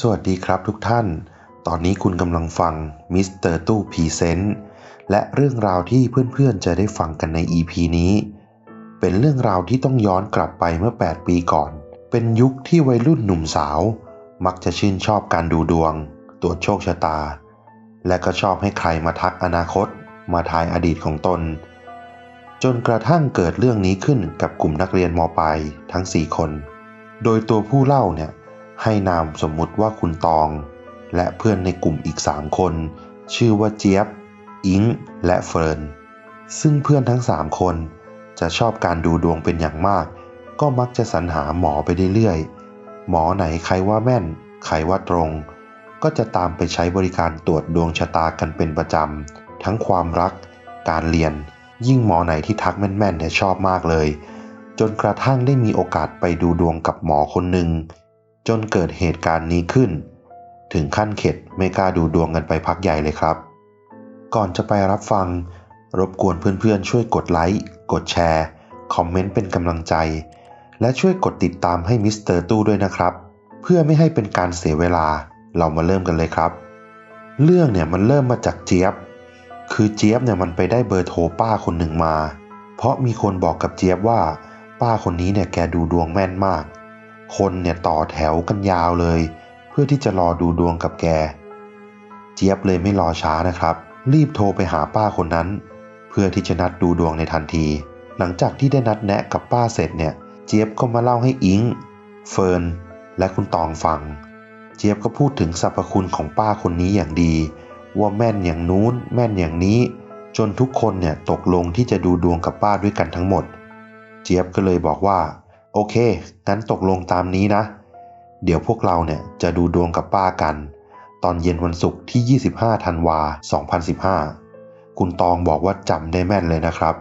สวัสดีครับทุกท่าน ตอนนี้คุณกำลังฟังมิสเตอร์ตู้พีเซนต์และเรื่องราวที่เพื่อนๆจะได้ฟังกันใน EP นี้ เป็นเรื่องราวที่ต้องย้อนกลับไปเมื่อ 8 ปีก่อน เป็นยุคที่วัยรุ่นหนุ่มสาว มักจะชื่นชอบการดูดวง ตรวจโชคชะตา และก็ชอบให้ใครมาทักอนาคต มาทายอดีตของตน จนกระทั่งเกิดเรื่องนี้ขึ้นกับกลุ่มนักเรียนมปลายทั้ง 4 คน โดยตัวผู้เล่าเนี่ย ให้นามสมมุติว่าคุณตอง และเพื่อนในกลุ่มอีก 3 คน ชื่อว่าเจี๊ยบ อิงและเฟิร์น ซึ่งเพื่อนทั้ง 3 คนจะชอบการดูดวงเป็นอย่างมาก ก็มักจะสรรหาหมอไปเรื่อยๆ หมอไหนใครว่าแม่น ใครว่าตรง ก็จะตามไปใช้บริการตรวจดวงชะตากันเป็นประจำ ทั้งความรัก การเรียน ยิ่งหมอไหนที่ทักแม่นๆเนี่ยชอบมากเลย จนกระทั่งได้มีโอกาสไปดูดวงกับหมอคนหนึ่ง จนเกิดเหตุการณ์นี้ขึ้น ถึงขั้นเข็ดไม่กล้าดูดวงกันไปพักใหญ่เลยครับ ก่อนจะไปรับฟัง รบกวนเพื่อนๆ ช่วยกดไลค์กดแชร์คอมเมนต์เป็นกำลังใจ และช่วยกดติดตามให้มิสเตอร์ตู้ด้วยนะครับ เพื่อไม่ให้เป็นการเสียเวลาเรามาเริ่มกันเลยครับ เรื่องเนี่ยมันเริ่มมาจากเจี๊ยบ คือเจี๊ยบเนี่ยมันไปได้เบอร์โทรป้าคนหนึ่งมา เพราะมีคนบอกกับเจี๊ยบว่า ป้าคนนี้เนี่ยแกดูดวงแม่นมาก คนเนี่ยต่อแถวกันยาวเลย เพื่อที่จะรอดูดวงกับแก เจี๊ยบเลยไม่รอช้านะครับ รีบโทรไปหาป้าคนนั้น เพื่อที่จะนัดดูดวงในทันที หลังจากที่ได้นัดแนะกับป้าเสร็จเนี่ย เจี๊ยบก็มาเล่าให้อิง เฟิร์นและคุณตองฟัง เจี๊ยบก็พูดถึงสรรพคุณของป้าคนนี้อย่างดี ว่าแม่นอย่างนู้น แม่นอย่างนี้ จนทุกคนเนี่ยตกลงที่จะดูดวงกับป้าด้วยกันทั้งหมด เจี๊ยบก็เลยบอกว่า โอเค งั้นตกลงตามนี้นะ เดี๋ยวพวกเราเนี่ยจะดูดวงกับป้ากัน ตอนเย็นวันศุกร์ที่ 25 ธันวา 2015 คุณตองบอกว่าจำได้แม่นเลยนะครับ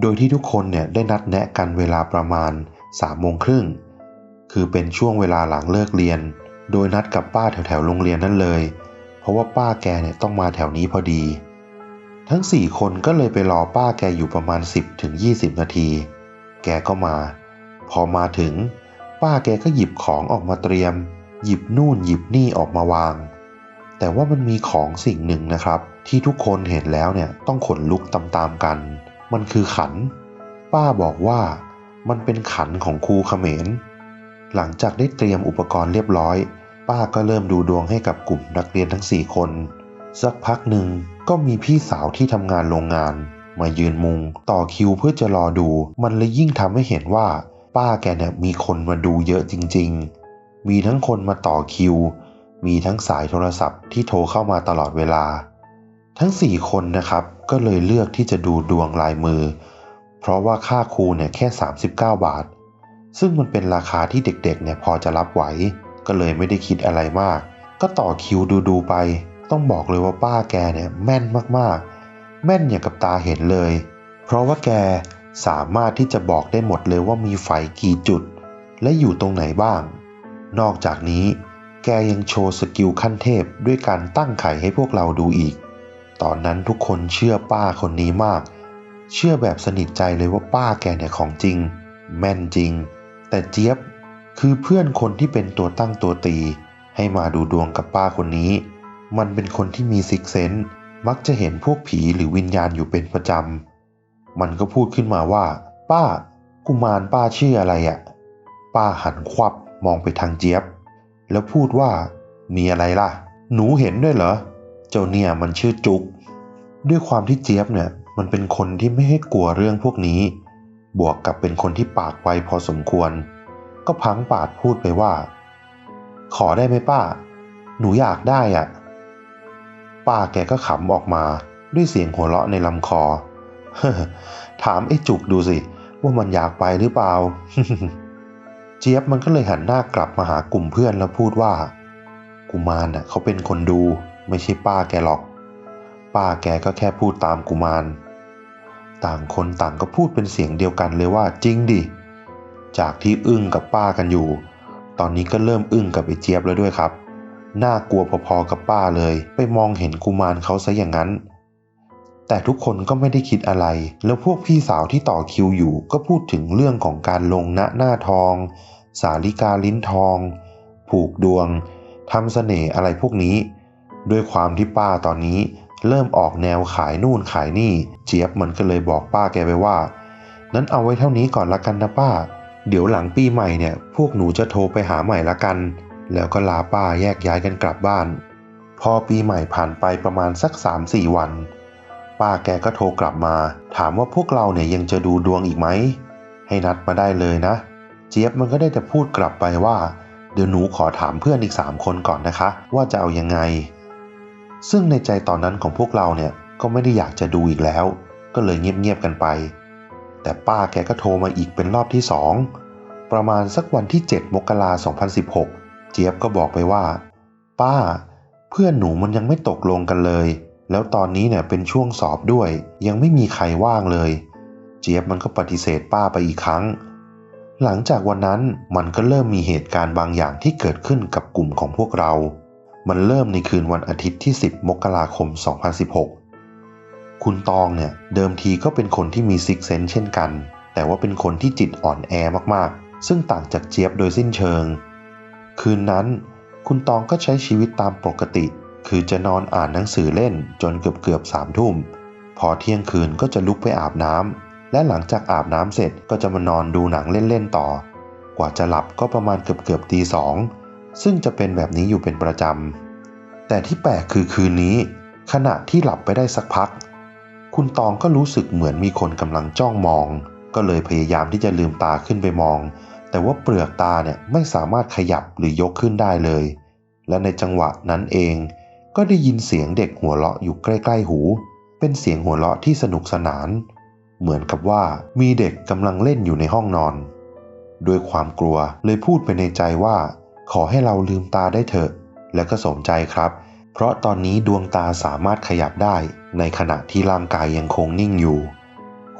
โดยที่ทุกคนเนี่ยได้นัดแนะกันเวลาประมาณ3โมงครึ่ง คือเป็นช่วงเวลาหลังเลิกเรียน โดยนัดกับป้าแถวๆโรงเรียนนั่นเลย เพราะว่าป้าแกเนี่ยต้องมาแถวนี้พอดี ทั้ง 4 คนก็เลยไปรอป้าแกอยู่ประมาณ 10-20 นาที แกก็มา พอมาถึง ป้าแกก็หยิบของออกมาเตรียม หยิบนู่นหยิบนี่ออกมาวาง แต่ว่ามันมีของสิ่งหนึ่งนะครับ ที่ทุกคนเห็นแล้วเนี่ยต้องขนลุกตามๆกัน มันคือขัน ป้าบอกว่ามันเป็นขันของครูเขมร หลังจากได้เตรียมอุปกรณ์เรียบร้อย ป้าก็เริ่มดูดวงให้กับกลุ่มนักเรียนทั้ง 4 คน สักพักหนึ่งก็มีพี่สาวที่ทำงานโรงงาน มายืนมุงต่อคิวเพื่อจะรอดู มันเลยยิ่งทำให้เห็นว่า ป้าแกเนี่ยมีคนมาดูเยอะจริง ๆ มีทั้งคนมาต่อคิว มีทั้งสายโทรศัพท์ที่โทรเข้ามาตลอดเวลา ทั้ง 4 คนนะครับก็เลยเลือกที่จะดูดวงลายมือ เพราะว่าค่าครูเนี่ยแค่ 39 บาท ซึ่งมันเป็นราคาที่เด็กๆเนี่ยพอจะรับไหว ก็เลยไม่ได้คิดอะไรมาก ก็ต่อคิวดูๆไป ต้องบอกเลยว่าป้าแกเนี่ยแม่นมากๆ แม่นอย่างกับตาเห็นเลย เพราะว่าแก สามารถที่จะบอกได้หมดเลยว่ามีไฟกี่จุด และอยู่ตรงไหนบ้าง นอกจากนี้ แกยังโชว์สกิลขั้นเทพด้วยการตั้งไข่ให้พวกเราดูอีก ตอนนั้นทุกคนเชื่อป้าคนนี้มาก เชื่อแบบสนิทใจเลยว่าป้าแกเนี่ยของจริง แม่นจริง แต่เจี๊ยบคือเพื่อนคนที่เป็นตัวตั้งตัวตี ให้มาดูดวงกับป้าคนนี้ มันเป็นคนที่มีซิกเซนส์มักจะเห็นพวกผีหรือวิญญาณอยู่เป็นประจำ มันก็พูดขึ้นมาว่า ป้า กุมารป้าชื่ออะไรอะ่ะ ป้าหันควับมองไปทางเจี๊ยบ แล้วพูดว่ามีอะไรล่ะ หนูเห็นด้วยเหรอ เจ้าเนี่ยมันชื่อจุก ด้วยความที่เจี๊ยบเนี่ยมันเป็นคนที่ไม่ให้กลัวเรื่องพวกนี้ บวกกับเป็นคนที่ปากไวพอสมควร ก็พังปาดพูดไปว่า ขอได้ไหมป้า หนูอยากได้อะ่ะ ป้าแกก็ขำออกมาด้วยเสียงหัวเราะในลำคอ ถามไอ้จุกดูสิ ว่ามันอยากไปหรือเปล่า เจี๊ยบมันก็เลยหันหน้ากลับมาหากลุ่มเพื่อนแล้วพูดว่า กุมารน่ะเขาเป็นคนดู ไม่ใช่ป้าแกหรอก ป้าแกก็แค่พูดตามกุมาร ต่างคนต่างก็พูดเป็นเสียงเดียวกันเลยว่าจริงดิ จากที่อึ้งกับป้ากันอยู่ ตอนนี้ก็เริ่มอึ้งกับไอ้เจี๊ยบแล้วด้วยครับ น่ากลัวพอๆกับป้าเลย ไปมองเห็นกุมารเขาซะอย่างนั้น แต่ทุกคนก็ไม่ได้คิดอะไร แล้วพวกพี่สาวที่ต่อคิวอยู่ ก็พูดถึงเรื่องของการลงณหน้าทอง สาลิกาลิ้นทอง ผูกดวงทำเสน่ห์อะไรพวกนี้ ด้วยความที่ป้าตอนนี้เริ่มออกแนวขายนู่นขายนี่ เจี๊ยบมันก็เลยบอกป้าแกไปว่า นั้นเอาไว้เท่านี้ก่อนละกันนะป้า เดี๋ยวหลังปีใหม่เนี่ย พวกหนูจะโทรไปหาใหม่ละกัน แล้วก็ลาป้าแยกย้ายกันกลับบ้าน พอปีใหม่ผ่านไปประมาณสัก3-4วัน ป้าแกก็โทรกลับมา ถามว่าพวกเราเนี่ยยังจะดูดวงอีกไหม ให้นัดมาได้เลยนะ เจี๊ยบมันก็ได้แต่พูดกลับไปว่า เดี๋ยวหนูขอถามเพื่อนอีก3คนก่อนนะคะ ว่าจะเอายังไง ซึ่งในใจตอนนั้นของพวกเราเนี่ยก็ไม่ได้อยากจะดูอีกแล้ว ก็เลยเงียบๆกันไป แต่ป้าแกก็โทรมาอีกเป็นรอบที่สองประมาณสักวันที่ 7 มกราคม2016 เจี๊ยบก็บอกไปว่า ป้า เพื่อนหนูมันยังไม่ตกลงกันเลย แล้วตอนนี้เนี่ยเป็นช่วงสอบด้วย ยังไม่มีใครว่างเลย เจี๊ยบมันก็ปฏิเสธป้าไปอีกครั้ง หลังจากวันนั้นมันก็เริ่มมีเหตุการณ์บางอย่างที่เกิดขึ้นกับกลุ่มของพวกเรา มันเริ่มในคืนวันอาทิตย์ที่ 10 มกราคม 2016 คุณตองเนี่ยเดิมทีก็เป็นคนที่มีซิกเซนเช่นกัน แต่ว่าเป็นคนที่จิตอ่อนแอมากๆ ซึ่งต่างจากเจี๊ยบโดยสิ้นเชิง คืนนั้น คุณตองก็ใช้ชีวิตตามปกติ คือจะนอนอ่านหนังสือเล่นจนเกือบเกือบสามทุ่ม พอเที่ยงคืนก็จะลุกไปอาบน้ำและหลังจากอาบน้ำเสร็จก็จะมานอนดูหนังเล่น ๆ ต่อ กว่าจะหลับก็ประมาณเกือบเกือบตีสองซึ่งจะเป็นแบบนี้อยู่เป็นประจำ แต่ที่แปลกคือคืนนี้ ขณะที่หลับไปได้สักพัก คุณตองก็รู้สึกเหมือนมีคนกำลังจ้องมอง ก็เลยพยายามที่จะลืมตาขึ้นไปมอง แต่ว่าเปลือกตาเนี่ยไม่สามารถขยับหรือยกขึ้นได้เลย และในจังหวะนั้นเอง ก็ได้ยินเสียงเด็กหัวเราะอยู่ใกล้ๆหู เป็นเสียงหัวเราะที่สนุกสนาน เหมือนกับว่ามีเด็กกำลังเล่นอยู่ในห้องนอน ด้วยความกลัวเลยพูดไปในใจว่า ขอให้เราลืมตาได้เถอะ และก็สมใจครับ เพราะตอนนี้ดวงตาสามารถขยับได้ ในขณะที่ร่างกายยังคงนิ่งอยู่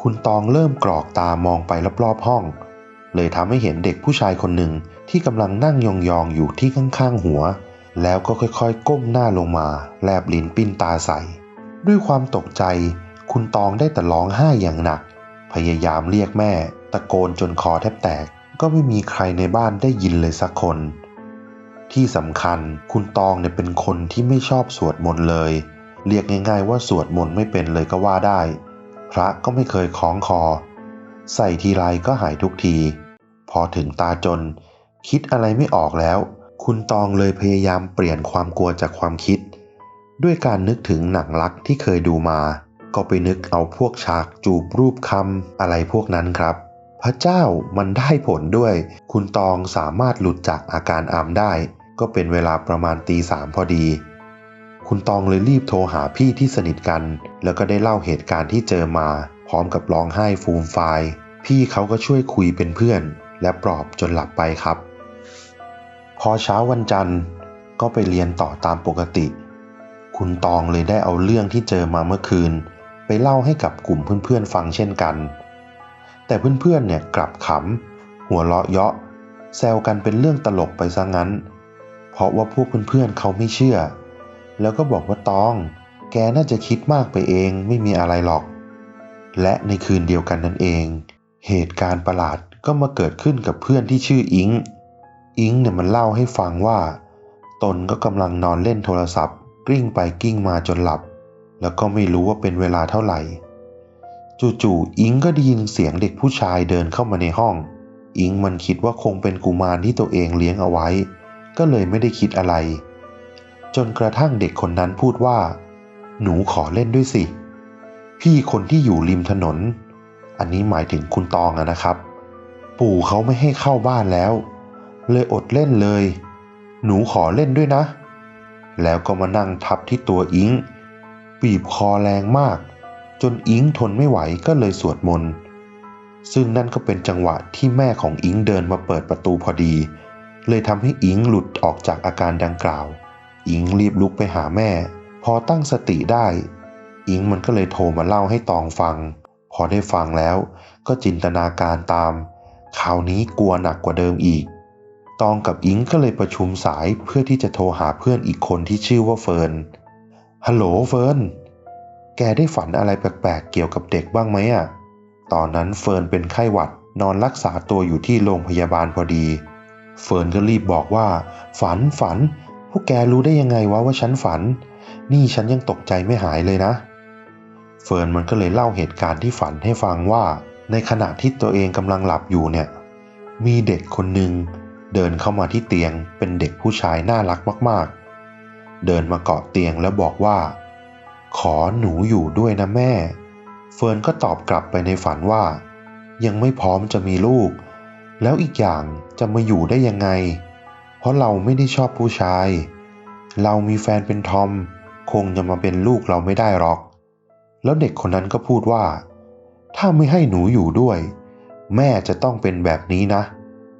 คุณตองเริ่มกรอกตามองไปรอบๆห้อง เลยทำให้เห็นเด็กผู้ชายคนหนึ่งที่กำลังนั่งยองๆอยู่ที่ข้างๆหัว แล้วก็ค่อยๆ ก้มหน้าลงมา แลบลิ้นปิ้นตาใส่ ด้วยความตกใจ คุณตองได้แต่ร้องไห้อย่างหนัก พยายามเรียกแม่ ตะโกนจนคอแทบแตก ก็ไม่มีใครในบ้านได้ยินเลยสักคน ที่สำคัญคุณตองเนี่ยเป็นคนที่ไม่ชอบสวดมนต์เลย เรียกง่าย ๆ ว่าสวดมนต์ไม่เป็นเลยก็ว่าได้ พระก็ไม่เคยคล้องคอ ใส่ทีไรก็หายทุกที พอถึงตาจน คิดอะไรไม่ออกแล้ว คุณตองเลยพยายามเปลี่ยนความกลัวจากความคิด ด้วยการนึกถึงหนังรักที่เคยดูมา ก็ไปนึกเอาพวกฉากจูบรูปคำอะไรพวกนั้นครับ พระเจ้ามันได้ผลด้วย คุณตองสามารถหลุดจากอาการอามได้ ก็เป็นเวลาประมาณตีสามพอดี คุณตองเลยรีบโทรหาพี่ที่สนิทกัน แล้วก็ได้เล่าเหตุการณ์ที่เจอมา พร้อมกับร้องไห้ฟูมฟายพี่เขาก็ช่วยคุยเป็นเพื่อน และปลอบจนหลับไปครับ พอเช้าวันจันทร์ก็ไปเรียนต่อตามปกติ คุณตองเลยได้เอาเรื่องที่เจอมาเมื่อคืน ไปเล่าให้กับกลุ่มเพื่อนๆฟังเช่นกัน แต่เพื่อนๆเนี่ยกลับขำ หัวเราะเยาะ แซวกันเป็นเรื่องตลกไปซะงั้น เพราะว่าพวกเพื่อนๆเขาไม่เชื่อ แล้วก็บอกว่าตอง แกน่าจะคิดมากไปเองไม่มีอะไรหรอก และในคืนเดียวกันนั่นเอง เหตุการณ์ประหลาดก็มาเกิดขึ้นกับเพื่อนที่ชื่ออิง อิงเนี่ยมันเล่าให้ฟังว่า ตนก็กำลังนอนเล่นโทรศัพท์ กลิ้งไปกลิ้งมาจนหลับ แล้วก็ไม่รู้ว่าเป็นเวลาเท่าไหร่ จู่ๆอิงก็ได้ยินเสียงเด็กผู้ชายเดินเข้ามาในห้อง อิงมันคิดว่าคงเป็นกุมารที่ตัวเองเลี้ยงเอาไว้ ก็เลยไม่ได้คิดอะไร จนกระทั่งเด็กคนนั้นพูดว่า หนูขอเล่นด้วยสิ พี่คนที่อยู่ริมถนน อันนี้หมายถึงคุณตองอะนะครับ ปู่เขาไม่ให้เข้าบ้านแล้ว เลยอดเล่นเลย หนูขอเล่นด้วยนะ แล้วก็มานั่งทับที่ตัวอิงบีบคอแรงมาก จนอิงทนไม่ไหวก็เลยสวดมนต์ ซึ่งนั่นก็เป็นจังหวะที่แม่ของอิงเดินมาเปิดประตูพอดี เลยทำให้อิงหลุดออกจากอาการดังกล่าว อิงรีบลุกไปหาแม่ พอตั้งสติได้ อิงมันก็เลยโทรมาเล่าให้ตองฟัง พอได้ฟังแล้วก็จินตนาการตาม คราวนี้กลัวหนักกว่าเดิมอีก ตองกับอิงก็เลยประชุมสายเพื่อที่จะโทรหาเพื่อนอีกคนที่ชื่อว่าเฟิร์น ฮัลโหลเฟิร์น แกได้ฝันอะไรแปลกๆเกี่ยวกับเด็กบ้างไหมอะตอนนั้นเฟิร์นเป็นไข้หวัดนอนรักษาตัวอยู่ที่โรงพยาบาลพอดี เฟิร์นก็รีบบอกว่า ฝันฝัน พวกแกรู้ได้ยังไงวะว่าฉันฝัน นี่ฉันยังตกใจไม่หายเลยนะ เฟิร์นมันก็เลยเล่าเหตุการณ์ที่ฝันให้ฟังว่า ในขณะที่ตัวเองกำลังหลับอยู่เนี่ย มีเด็กคนหนึ่ง เดินเข้ามาที่เตียงเป็นเด็กผู้ชายน่ารักมาก ๆ เดินมาเกาะเตียงแล้วบอกว่า ขอหนูอยู่ด้วยนะแม่ เฟิร์นก็ตอบกลับไปในฝันว่า ยังไม่พร้อมจะมีลูก แล้วอีกอย่างจะมาอยู่ได้ยังไง เพราะเราไม่ได้ชอบผู้ชาย เรามีแฟนเป็นทอม คงจะมาเป็นลูกเราไม่ได้หรอก แล้วเด็กคนนั้นก็พูดว่า ถ้าไม่ให้หนูอยู่ด้วย แม่จะต้องเป็นแบบนี้นะ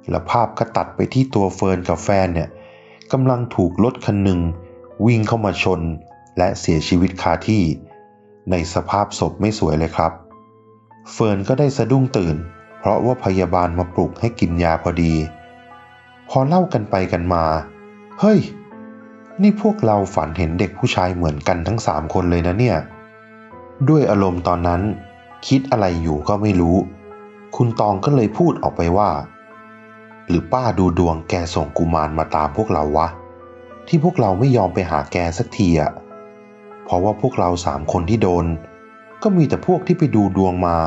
แล้วภาพก็ตัดไปที่ตัวเฟิร์นกับแฟนเนี่ยกำลังถูกรถคันหนึ่งวิ่งเข้ามาชน และเสียชีวิตคาที่ ในสภาพศพไม่สวยเลยครับ เฟิร์นก็ได้สะดุ้งตื่น เพราะว่าพยาบาลมาปลุกให้กินยาพอดี พอเล่ากันไปกันมา เฮ้ย นี่พวกเราฝันเห็นเด็กผู้ชายเหมือนกันทั้งสามคนเลยนะเนี่ย ด้วยอารมณ์ตอนนั้น คิดอะไรอยู่ก็ไม่รู้ คุณตองก็เลยพูดออกไปว่า หรือป้าดูดวงแกส่งกุมารมาตามพวกเราวะ ที่พวกเราไม่ยอมไปหาแกสักทีอะเพราะว่าพวกเราสามคนที่โดน ก็มีแต่พวกที่ไปดูดวงมา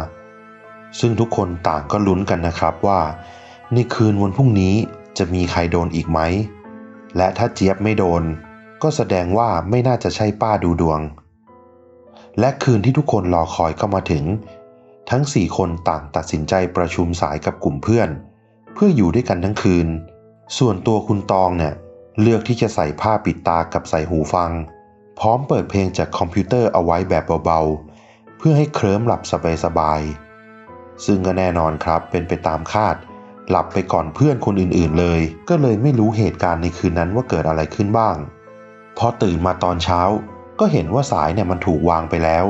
ซึ่งทุกคนต่างก็ลุ้นกันนะครับว่า ในคืนวันพรุ่งนี้จะมีใครโดนอีกไหม และถ้าเจี๊ยบไม่โดน ก็แสดงว่าไม่น่าจะใช่ป้าดูดวง และคืนที่ทุกคนรอคอยก็มาถึง ทั้งสี่คนต่างตัดสินใจประชุมสายกับกลุ่มเพื่อน เพื่ออยู่ด้วยกันทั้งคืน ส่วนตัวคุณตองเนี่ยเลือกที่จะใส่ผ้าปิดตากับใส่หูฟัง พร้อมเปิดเพลงจากคอมพิวเตอร์เอาไว้แบบเบาๆ เพื่อให้เคลิ้มหลับสบายๆซึ่งก็แน่นอนครับเป็นไปตามคาด หลับไปก่อนเพื่อนคนอื่นๆเลย ก็เลยไม่รู้เหตุการณ์ในคืนนั้นว่าเกิดอะไรขึ้นบ้าง พอตื่นมาตอนเช้า ก็เห็นว่าสายเนี่ยมันถูกวางไปแล้ว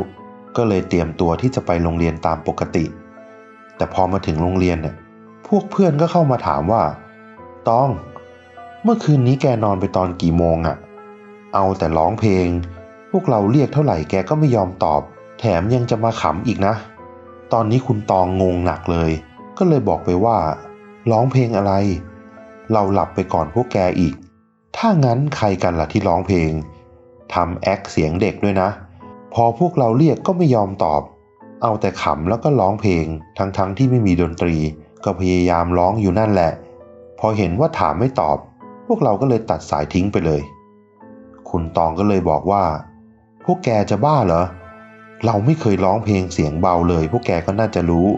ก็เลยเตรียมตัวที่จะไปโรงเรียนตามปกติ แต่พอมาถึงโรงเรียนเนี่ย วกเพื่อนก็เข้ามาถามว่าต้อง เมื่อคืนนี้แกนอนไปตอนกี่โมงอะเอาแต่ร้องเพลง พวกเราเรียกเท่าไหร่แกก็ไม่ยอมตอบ แถมยังจะมาขำอีกนะ ตอนนี้คุณตองงงหนักเลย ก็เลยบอกไปว่า ร้องเพลงอะไร เราหลับไปก่อนพวกแกอีก ถ้างั้นใครกันล่ะที่ร้องเพลงทำแอคเสียงเด็กด้วยนะ พอพวกเราเรียกก็ไม่ยอมตอบ เอาแต่ขำแล้วก็ร้องเพลงทั้งๆทที่ไม่มีดนตรี ก็พยายามร้องอยู่นั่นแหละ พอเห็นว่าถามไม่ตอบ พวกเราก็เลยตัดสายทิ้งไปเลย คุณตองก็เลยบอกว่า พวกแกจะบ้าเหรอ เราไม่เคยร้องเพลงเสียงเบาเลย พวกแกก็น่าจะรู้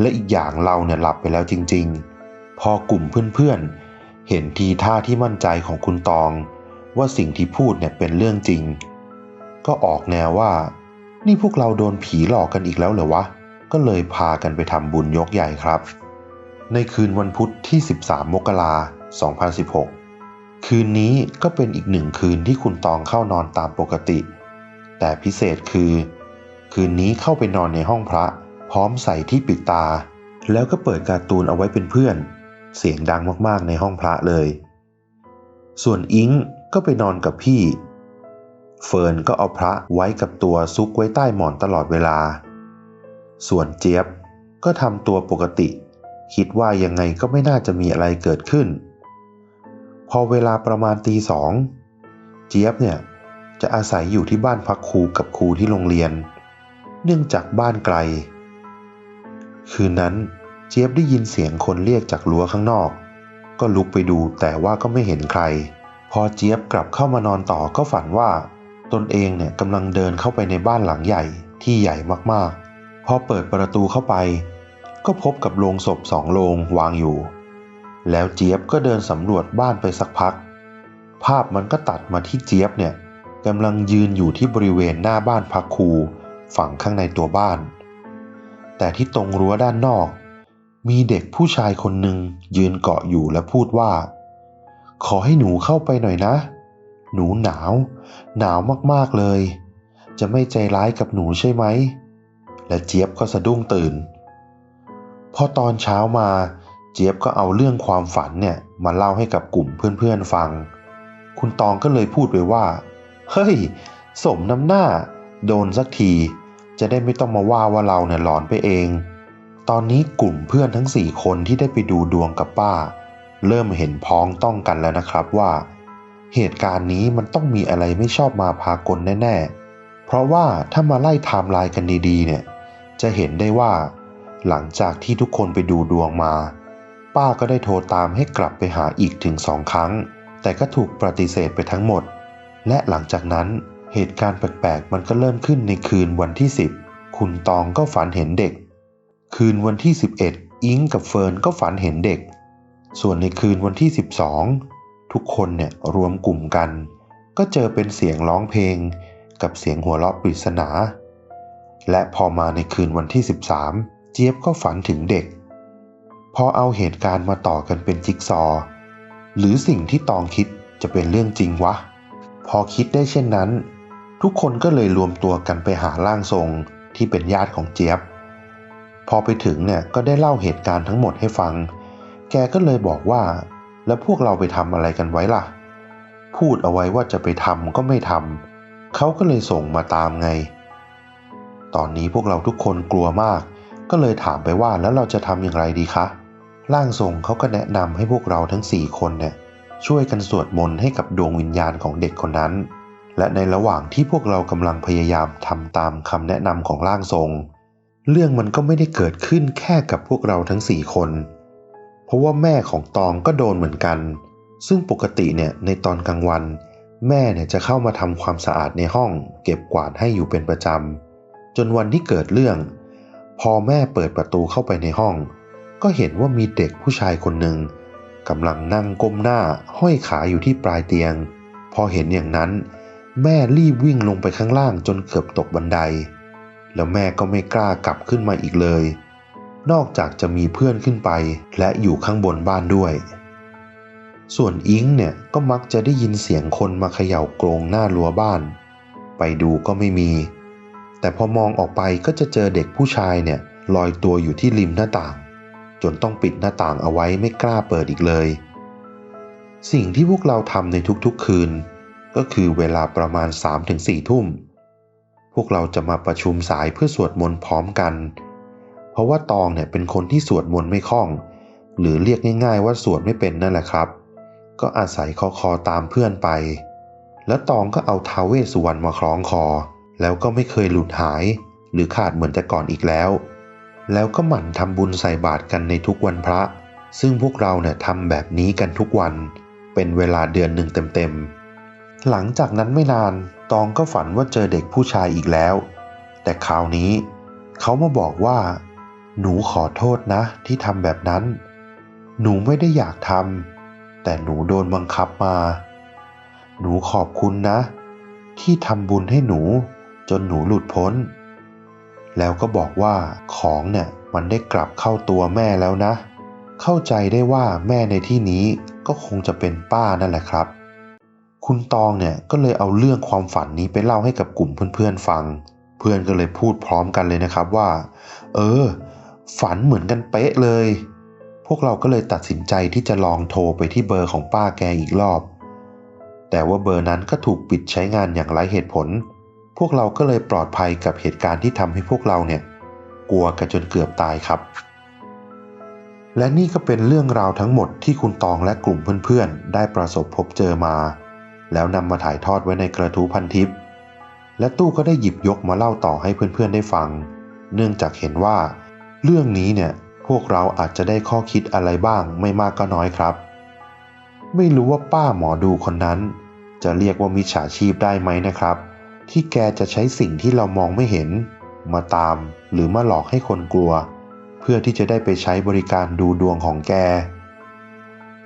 และอีกอย่างเราเนี่ยหลับไปแล้วจริง ๆ พอกลุ่มเพื่อนๆ เห็นทีท่าที่มั่นใจของคุณตอง ว่าสิ่งที่พูดเนี่ยเป็นเรื่องจริง ก็ออกแนวว่า นี่พวกเราโดนผีหลอกกันอีกแล้วเหรอวะ ก็เลยพากันไปทำบุญยกใหญ่ครับ ในคืนวันพุธที่ 13 มกราคม 2016 คืนนี้ก็เป็นอีกหนึ่งคืนที่คุณตองเข้านอนตามปกติ แต่พิเศษคือ คืนนี้เข้าไปนอนในห้องพระ พร้อมใส่ที่ปิดตา แล้วก็เปิดการ์ตูนเอาไว้เป็นเพื่อน เสียงดังมากๆในห้องพระเลย ส่วนอิงก็ไปนอนกับพี่ เฟิร์นก็เอาพระไว้กับตัวซุกไว้ใต้หมอนตลอดเวลา ส่วนเจี๊ยบก็ทำตัวปกติ คิดว่ายังไงก็ไม่น่าจะมีอะไรเกิดขึ้น พอเวลาประมาณตีสองเจี๊ยบเนี่ยจะอาศัยอยู่ที่บ้านพักครูกับครูที่โรงเรียน เนื่องจากบ้านไกล คืนนั้นเจี๊ยบได้ยินเสียงคนเรียกจากรั้วข้างนอก ก็ลุกไปดูแต่ว่าก็ไม่เห็นใคร พอเจี๊ยบกลับเข้ามานอนต่อก็ฝันว่า ตนเองเนี่ยกำลังเดินเข้าไปในบ้านหลังใหญ่ที่ใหญ่มากๆ พอเปิดประตูเข้าไป ก็พบกับโลงศพสองโลงวางอยู่ แล้วเจี๊ยบก็เดินสำรวจบ้านไปสักพัก ภาพมันก็ตัดมาที่เจี๊ยบเนี่ยกำลังยืนอยู่ที่บริเวณหน้าบ้านพักครูฝั่งข้างในตัวบ้าน แต่ที่ตรงรั้วด้านนอก มีเด็กผู้ชายคนหนึ่งยืนเกาะอยู่และพูดว่า ขอให้หนูเข้าไปหน่อยนะ หนูหนาว หนาวมากๆเลย จะไม่ใจร้ายกับหนูใช่ไหม และเจี๊ยบก็สะดุ้งตื่น พอตอนเช้ามาเจี๊ยบก็เอาเรื่องความฝันเนี่ยมาเล่าให้กับกลุ่มเพื่อนๆฟัง คุณตองก็เลยพูดไปว่า เฮ้ย สมน้ำหน้า โดนสักที จะได้ไม่ต้องมาว่าว่าเราเนี่ยหลอนไปเอง ตอนนี้กลุ่มเพื่อนทั้งสี่คนที่ได้ไปดูดวงกับป้า เริ่มเห็นพ้องต้องกันแล้วนะครับว่า เหตุการณ์นี้มันต้องมีอะไรไม่ชอบมาพากลแน่ๆ เพราะว่าถ้ามาไล่ไทม์ไลน์กันดีๆเนี่ย จะเห็นได้ว่า หลังจากที่ทุกคนไปดูดวงมา ป้าก็ได้โทรตามให้กลับไปหาอีกถึงสองครั้ง แต่ก็ถูกปฏิเสธไปทั้งหมด และหลังจากนั้นเหตุการณ์แปลกๆ มันก็เริ่มขึ้นในคืนวันที่ 10 คุณตองก็ฝันเห็นเด็ก คืนวันที่ 11 อิงกับเฟิร์นก็ฝันเห็นเด็ก ส่วนในคืนวันที่ 12 ทุกคนเนี่ยรวมกลุ่มกัน ก็เจอเป็นเสียงร้องเพลง กับเสียงหัวเราะปริศนา และพอมาในคืนวันที่ 13 เจี๊ยบก็ฝันถึงเด็ก พอเอาเหตุการณ์มาต่อกันเป็นจิ๊กซอ หรือสิ่งที่ตองคิดจะเป็นเรื่องจริงวะ พอคิดได้เช่นนั้น ทุกคนก็เลยรวมตัวกันไปหาร่างทรงที่เป็นญาติของเจี๊ยบ พอไปถึงเนี่ยก็ได้เล่าเหตุการณ์ทั้งหมดให้ฟัง แกก็เลยบอกว่า แล้วพวกเราไปทำอะไรกันไว้ล่ะ พูดเอาไว้ว่าจะไปทำก็ไม่ทำเขาก็เลยส่งมาตามไง ตอนนี้พวกเราทุกคนกลัวมาก ก็เลยถามไปว่าแล้วเราจะทำอย่างไรดีคะร่างทรงเขาก็แนะนำให้พวกเราทั้งสี่คนเนี่ยช่วยกันสวดมนต์ให้กับดวงวิญญาณของเด็กคนนั้น และในระหว่างที่พวกเรากำลังพยายามทำตามคำแนะนำของร่างทรง เรื่องมันก็ไม่ได้เกิดขึ้นแค่กับพวกเราทั้งสี่คน เพราะว่าแม่ของตองก็โดนเหมือนกัน ซึ่งปกติเนี่ยในตอนกลางวัน แม่เนี่ยจะเข้ามาทำความสะอาดในห้อง เก็บกวาดให้อยู่เป็นประจำ จนวันที่เกิดเรื่อง พอแม่เปิดประตูเข้าไปในห้อง ก็เห็นว่ามีเด็กผู้ชายคนหนึ่งกำลังนั่งก้มหน้าห้อยขาอยู่ที่ปลายเตียง พอเห็นอย่างนั้น แม่รีบวิ่งลงไปข้างล่างจนเกือบตกบันได แล้วแม่ก็ไม่กล้ากลับขึ้นมาอีกเลย นอกจากจะมีเพื่อนขึ้นไปและอยู่ข้างบนบ้านด้วย ส่วนอิงเนี่ยก็มักจะได้ยินเสียงคนมาเขย่ากรงหน้ารั้วบ้าน ไปดูก็ไม่มี แต่พอมองออกไปก็จะเจอเด็กผู้ชายเนี่ยลอยตัวอยู่ที่ริมหน้าต่าง จนต้องปิดหน้าต่างเอาไว้ไม่กล้าเปิดอีกเลย สิ่งที่พวกเราทำในทุกๆคืน ก็คือเวลาประมาณ 3-4 ทุ่ม พวกเราจะมาประชุมสายเพื่อสวดมนต์พร้อมกัน เพราะว่าตองเนี่ยเป็นคนที่สวดมนต์ไม่คล่อง หรือเรียกง่าย ๆ ว่าสวดไม่เป็นนั่นแหละครับ ก็อาศัยคอคอตามเพื่อนไป แล้วตองก็เอาทาวเวสสุวรรณมาคล้องคอ แล้วก็ไม่เคยหลุดหาย หรือขาดเหมือนแต่ก่อนอีกแล้ว แล้วก็หมั่นทำบุญใส่บาตรกันในทุกวันพระ ซึ่งพวกเราเนี่ยทำแบบนี้กันทุกวัน เป็นเวลาเดือนหนึ่งเต็มๆ หลังจากนั้นไม่นานตองก็ฝันว่าเจอเด็กผู้ชายอีกแล้ว แต่คราวนี้เขามาบอกว่า หนูขอโทษนะที่ทำแบบนั้น หนูไม่ได้อยากทำแต่หนูโดนบังคับมา หนูขอบคุณนะ ที่ทำบุญให้หนู จนหนูหลุดพ้น แล้วก็บอกว่าของเนี่ยมันได้กลับเข้าตัวแม่แล้วนะ เข้าใจได้ว่าแม่ในที่นี้ก็คงจะเป็นป้านั่นแหละครับ คุณตองเนี่ยก็เลยเอาเรื่องความฝันนี้ไปเล่าให้กับกลุ่มเพื่อนๆฟัง เพื่อนก็เลยพูดพร้อมกันเลยนะครับว่า เออ ฝันเหมือนกันเป๊ะเลย พวกเราก็เลยตัดสินใจที่จะลองโทรไปที่เบอร์ของป้าแกอีกรอบ แต่ว่าเบอร์นั้นก็ถูกปิดใช้งานอย่างไร้เหตุผล พวกเราก็เลยปลอดภัยกับเหตุการณ์ที่ทำให้พวกเราเนี่ยกลัวกันจนเกือบตายครับ และนี่ก็เป็นเรื่องราวทั้งหมดที่คุณตองและกลุ่มเพื่อนๆ ได้ประสบพบเจอมา แล้วนำมาถ่ายทอดไว้ในกระทู้พันทิป และตู้ก็ได้หยิบยกมาเล่าต่อให้เพื่อนๆได้ฟัง เนื่องจากเห็นว่า เรื่องนี้เนี่ยพวกเราอาจจะได้ข้อคิดอะไรบ้างไม่มากก็น้อยครับ ไม่รู้ว่าป้าหมอดูคนนั้น จะเรียกว่ามิจฉาชีพได้ไหมนะครับ ที่แกจะใช้สิ่งที่เรามองไม่เห็น มาตามหรือมาหลอกให้คนกลัว เพื่อที่จะได้ไปใช้บริการดูดวงของแก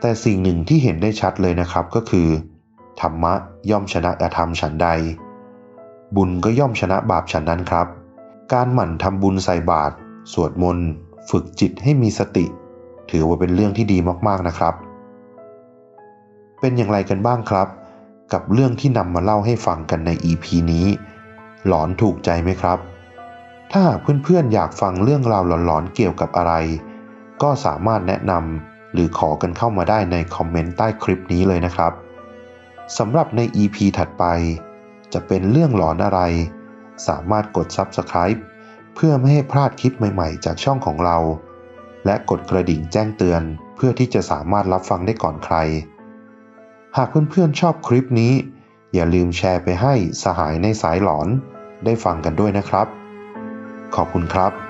แต่สิ่งหนึ่งที่เห็นได้ชัดเลยนะครับก็คือ ธรรมะย่อมชนะอธรรมฉันใด บุญก็ย่อมชนะบาปฉันนั้นครับ การหมั่นทำบุญใส่บาตรสวดมนต์ฝึกจิตให้มีสติ ถือว่าเป็นเรื่องที่ดีมากๆนะครับ เป็นอย่างไรกันบ้างครับ กับเรื่องที่นำมาเล่าให้ฟังกันใน EP นี้ หลอนถูกใจไหมครับ ถ้าหากเพื่อนๆอยากฟังเรื่องราวหลอนๆเกี่ยวกับอะไร ก็สามารถแนะนำหรือขอกันเข้ามาได้ในคอมเมนต์ใต้คลิปนี้เลยนะครับสำหรับใน EP ถัดไป จะเป็นเรื่องหลอนอะไร สามารถกด Subscribe เพื่อไม่ให้พลาดคลิปใหม่ๆ จากช่องของเรา และกดกระดิ่งแจ้งเตือนเพื่อที่จะสามารถรับฟังได้ก่อนใคร หากเพื่อนๆชอบคลิปนี้ อย่าลืมแชร์ไปให้สหายในสายหลอนได้ฟังกันด้วยนะครับ ขอบคุณครับ